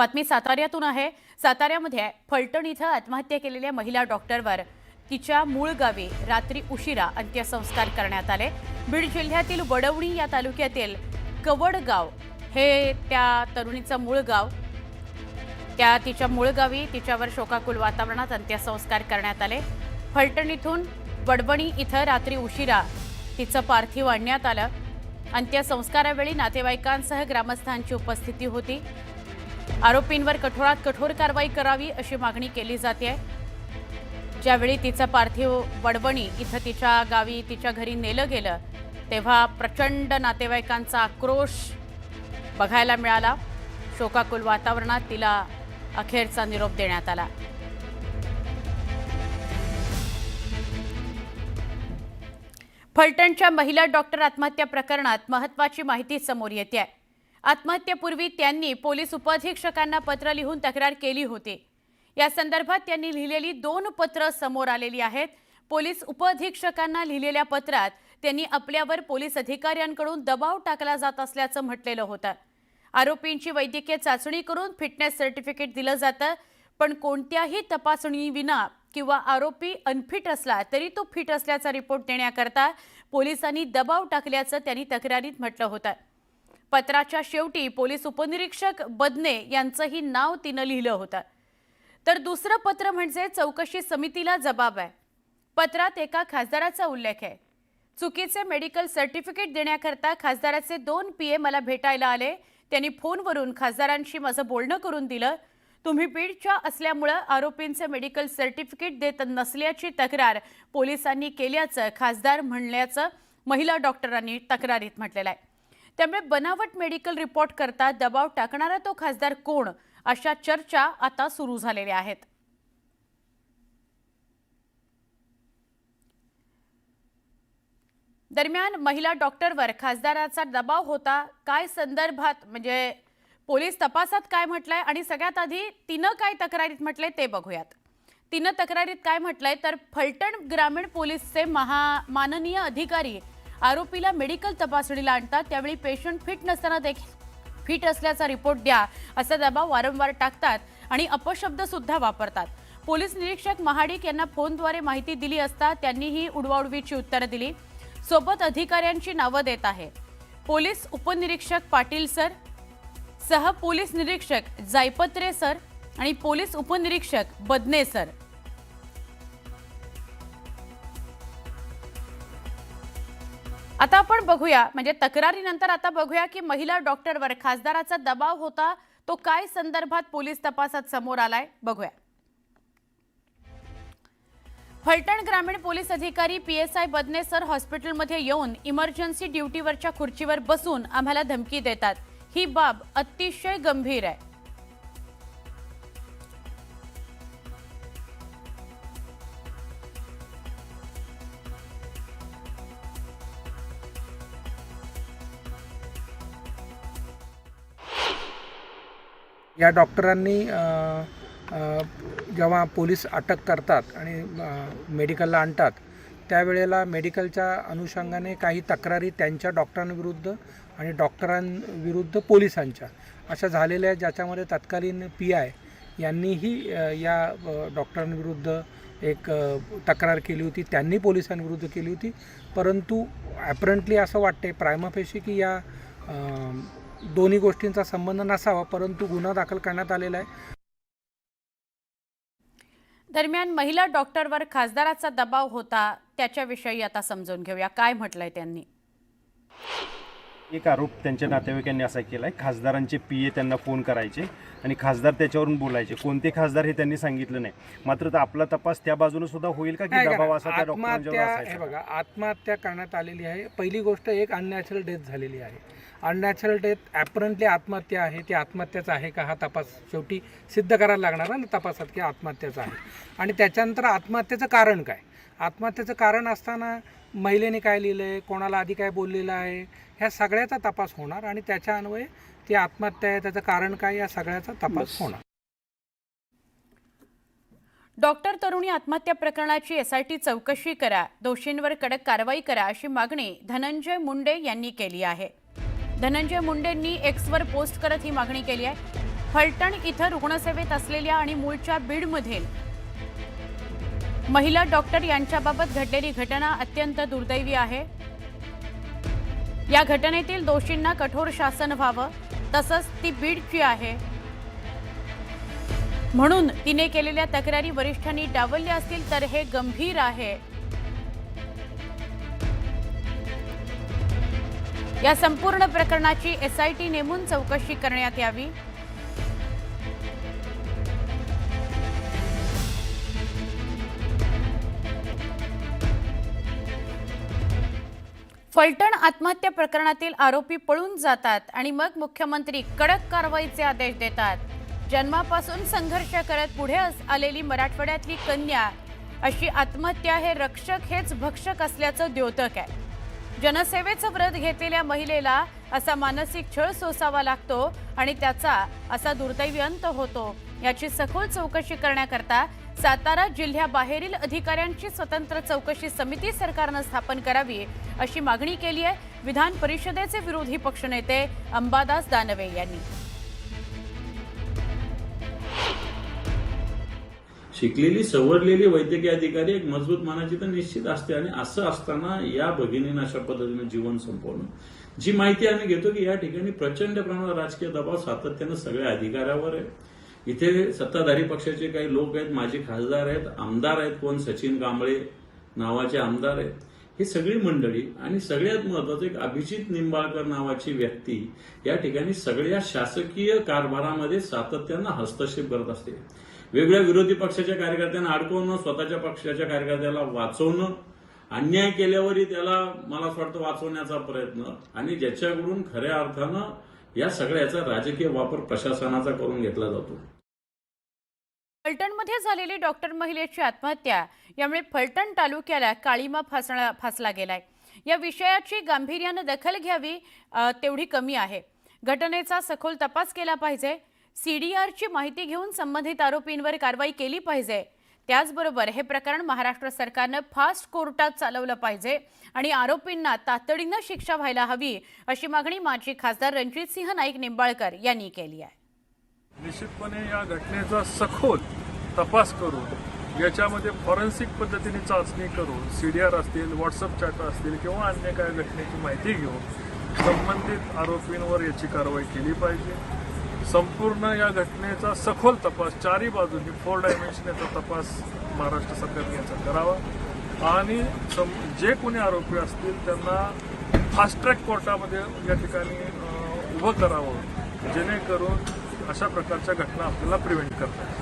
बातमी साताऱ्यातून आहे. साताऱ्यामध्ये फलटण इथं आत्महत्या केलेल्या महिला डॉक्टरवर तिच्या मूळ गावी रात्री उशिरा अंत्यसंस्कार करण्यात आले. बीड जिल्ह्यातील वडवणी या तालुक्यातील कवडगाव हे त्या तरुणीचं मूळ गाव. त्या तिच्या मूळ गावी तिच्यावर शोकाकुल वातावरणात अंत्यसंस्कार करण्यात आले. फलटण इथून वडवणी इथं रात्री उशिरा तिचं पार्थिव आणण्यात आलं. अंत्यसंस्कारावेळी नातेवाईकांसह ग्रामस्थांची उपस्थिती होती. आरोपींवर कठोरात कठोर कारवाई करावी अशी मागणी केली जाते आहे ज्यावेळी तिचं पार्थिव वडवणी इथं तिच्या गावी तिच्या घरी नेलं गेलं तेव्हा प्रचंड नातेवाईकांचा आक्रोश बघायला मिळाला. शोकाकुल वातावरणात तिला अखेरचा निरोप देण्यात आला. फलटणच्या महिला डॉक्टर आत्महत्या प्रकरणात महत्वाची माहिती समोर येते आहे आत्महत्येपूर्वी त्यांनी पोलीस उपअधीक्षकांना पत्र लिहून तक्रार केली होती. या संदर्भात त्यांनी लिहिलेली दोन पत्र समोर आलेली आहेत. पोलीस उपअधीक्षकांना लिहिलेल्या पत्रात त्यांनी आपल्यावर पोलीस अधिकाऱ्यांकडून दबाव टाकला जात असल्याचं म्हटलेलं होतं. आरोपींची वैद्यकीय चाचणी करून फिटनेस सर्टिफिकेट दिलं जातं पण कोणत्याही तपासणीविना किंवा आरोपी अनफिट असला तरी तो फिट असल्याचा रिपोर्ट देण्याकरता पोलिसांनी दबाव टाकल्याचं त्यांनी तक्रारीत म्हटलं होतं. पत्राच्या शेवटी पोलीस उपनिरीक्षक बदने यांचंही नाव तिनं लिहिलं होतं. तर दुसरं पत्र म्हणजे चौकशी समितीला जबाब आहे. पत्रात एका खासदाराचा उल्लेख आहे. चुकीचे मेडिकल सर्टिफिकेट देण्याकरता खासदाराचे दोन पी ए मला भेटायला आले. त्यांनी फोनवरून खासदारांशी माझं बोलणं करून दिलं. तुम्ही बीडच्या असल्यामुळं आरोपींचे मेडिकल सर्टिफिकेट देत नसल्याची तक्रार पोलिसांनी केल्याचं खासदार म्हणल्याचं महिला डॉक्टरांनी तक्रारीत म्हटलेलं आहे. त्यामुळे बनावट मेडिकल रिपोर्ट करता दबाव टाकणारा तो खासदार कोण अशा चर्चा आता सुरू झालेल्या आहेत. दरम्यान महिला डॉक्टरवर खासदाराचा दबाव होता. काय संदर्भात म्हणजे पोलीस तपासात काय म्हटलंय आणि सगळ्यात आधी तिनं काय तक्रारीत म्हटलंय ते बघूयात. तिनं तक्रारीत काय म्हटलंय? तर फलटण ग्रामीण पोलीसचे महा माननीय अधिकारी आरोपीला मेडिकल तपासणीला आणतात. त्यावेळी पेशंट फिट नसताना देखील फिट असल्याचा रिपोर्ट द्या असा दबाव वारंवार टाकतात आणि अपशब्द सुद्धा वापरतात. पोलीस निरीक्षक महाडिक यांना फोनद्वारे माहिती दिली असता त्यांनीही उडवाउडवीची उत्तरं दिली. सोबत अधिकाऱ्यांची नावं देत आहे. पोलीस उपनिरीक्षक पाटील सर सह पोलीस निरीक्षक जायपत्रे सर आणि पोलीस उपनिरीक्षक बदने सर. आता आपण बघूया म्हणजे तक्रारीनंतर आता बघूया की महिला डॉक्टरवर खासदाराचा दबाव होता तो काय संदर्भात पोलीस तपासात समोर आलाय बघूया. फलटण ग्रामीण पोलीस अधिकारी P S I Badne sir हॉस्पिटलमध्ये येऊन इमर्जन्सी ड्युटीवरच्या खुर्चीवर बसून आम्हाला धमकी देतात. ही बाब अतिशय गंभीर आहे. या डॉक्टरांनी जेव्हा पोलीस अटक करतात आणि मेडिकलला आणतात त्यावेळेला मेडिकलच्या अनुषंगाने काही तक्रारी त्यांच्या डॉक्टरांविरुद्ध आणि डॉक्टरांविरुद्ध पोलिसांच्या अशा झालेल्या ज्याच्यामध्ये तत्कालीन पी आय यांनीही या डॉक्टरांविरुद्ध एक तक्रार केली होती त्यांनी पोलिसांविरुद्ध केली होती. परंतु ॲपरंटली असं वाटते प्रायमाफेशी की या दोन्ही गोष्टींचा संबंध नसावा परंतु गुन्हा दाखल करण्यात आलेला आहे. दरम्यान महिला डॉक्टरवर खासदाराचा दबाव होता त्याच्याविषयी आता समजून घेऊया. काय म्हटलंय त्यांनी? एक आरोप त्यांच्या नातेवाईकांनी असा केला आहे खासदारांचे पी ए त्यांना फोन करायचे आणि खासदार त्याच्यावरून बोलायचे. कोणते खासदार हे त्यांनी सांगितलं नाही. मात्र तर आपला तपास त्या बाजूने सुद्धा होईल का की दबाव? असा त्या बघा आत्महत्या करण्यात आलेली आहे. पहिली गोष्ट एक अननॅचरल डेथ झालेली आहे. अननॅचरल डेथ ॲपरंटली आत्महत्या आहे ती आत्महत्याच आहे का हा तपास शेवटी सिद्ध करायला लागणार ना तपासात की आत्महत्याचा आहे. आणि त्याच्यानंतर आत्महत्येचं कारण काय? आत्महत्येचं कारण असताना महिलेने काय लिहिलं आहे कोणाला आधी काय बोललेलं आहे ह्या सगळ्याचा तपास होणार आणि त्याच्या अन्वये ती आत्महत्या आहे त्याचं कारण काय या सगळ्याचा तपास होणार. डॉक्टर तरुणी आत्महत्या प्रकरणाची एसआयटी चौकशी करा दोषींवर कडक कारवाई करा अशी मागणी धनंजय मुंडे यांनी केली आहे. धनंजय मुंडेंनी एक्सवर पोस्ट करत ही मागणी केली आहे. फलटण इथं रुग्णसेवेत असलेल्या आणि मूळच्या बीडमधील महिला डॉक्टर यांच्याबाबत घडलेली घटना अत्यंत दुर्दैवी आहे. या घटनेतील दोषींना कठोर शासन व्हावं तसंच ती बीडची आहे. म्हणून तिने केलेल्या तक्रारी वरिष्ठांनी डावलल्या असतील तर हे गंभीर आहे. या संपूर्ण प्रकरणाची एसआयटी नेमून चौकशी करण्यात यावी. फलटण आत्महत्या प्रकरणातील आरोपी पळून जातात आणि मग मुख्यमंत्री कडक कारवाईचे आदेश देतात. जन्मापासून संघर्ष करत पुढे आलेली मराठवाड्यातली कन्या अशी आत्महत्या हे रक्षक हेच भक्षक असल्याचं द्योतक आहे. जनसेवेचं व्रत घेतलेल्या महिलेला असा मानसिक छळ सोसावा लागतो आणि त्याचा असा दुर्दैवी अंत होतो. याची सखोल चौकशी करण्याकरता सातारा जिल्ह्याबाहेरील अधिकाऱ्यांची स्वतंत्र चौकशी समिती सरकारनं स्थापन करावी अशी मागणी केली आहे विधान परिषदेचे विरोधी पक्षनेते अंबादास दानवे यांनी. शिकलेली सवरलेली वैद्यकीय अधिकारी एक मजबूत मानाची तर निश्चित असते. आणि असं असताना या भगिनीनं अशा पद्धतीनं जीवन संपवणं जी माहिती आम्ही घेतो की या ठिकाणी प्रचंड प्रमाणात राजकीय दबाव सातत्यानं सगळ्या अधिकाऱ्यावर आहे. इथे सत्ताधारी पक्षाचे काही लोक आहेत माजी खासदार आहेत आमदार आहेत कोण? सचिन कांबळे नावाचे आमदार आहेत. ही सगळी मंडळी आणि सगळ्यात महत्वाचं एक अभिजित निंबाळकर नावाची व्यक्ती या ठिकाणी सगळ्या शासकीय कारभारामध्ये सातत्यानं हस्तक्षेप करत असते. वेगवेगळ्या विरोधी पक्षाच्या कार्यकर्त्यांना अडकवणं स्वतःच्या पक्षाच्या कार्यकर्त्याला वाचवणं अन्याय केल्यावरही त्याला मला असं वाटतं वाचवण्याचा प्रयत्न आणि ज्याच्याकडून खऱ्या अर्थानं या सगळ्याचा राजकीय वापर प्रशासनाचा करून घेतला जातो. फलटणमध्ये झालेली डॉक्टर महिलेची आत्महत्या यामुळे फलटण तालुक्याला काळीमा फासणा फासला गेलाय. या विषयाची गांभीर्यानं दखल घ्यावी तेवढी कमी आहे. घटनेचा सखोल तपास केला पाहिजे. सीडीआरची माहिती घेऊन संबंधित आरोपींवर कारवाई केली पाहिजे. त्याचबरोबर हे प्रकरण महाराष्ट्र सरकारनं फास्ट कोर्टात चालवलं पाहिजे आणि आरोपींना तातडीनं शिक्षा व्हायला हवी अशी मागणी माजी खासदार रणजितसिंह नाईक निंबाळकर यांनी केली आहे. निश्चितपणे या घटनेचा सखोल तपास करून याच्यामध्ये फॉरेन्सिक पद्धतीने चाचणी करून सी डी आर असतील व्हॉट्सअप चॅट असतील किंवा अन्य काय घटनेची माहिती घेऊन संबंधित आरोपींवर याची कारवाई केली पाहिजे. संपूर्ण या घटनेचा सखोल तपास चारी बाजूंनी फोर डायमेन्शनचा याचा तपास महाराष्ट्र सरकारने याचा करावा. आणि सम जे कोणी आरोपी असतील त्यांना फास्ट ट्रॅक कोर्टामध्ये या ठिकाणी उभं करावं. जेणेकरून अशा प्रकारच्या घटना आपल्याला प्रिव्हेंट करता येईल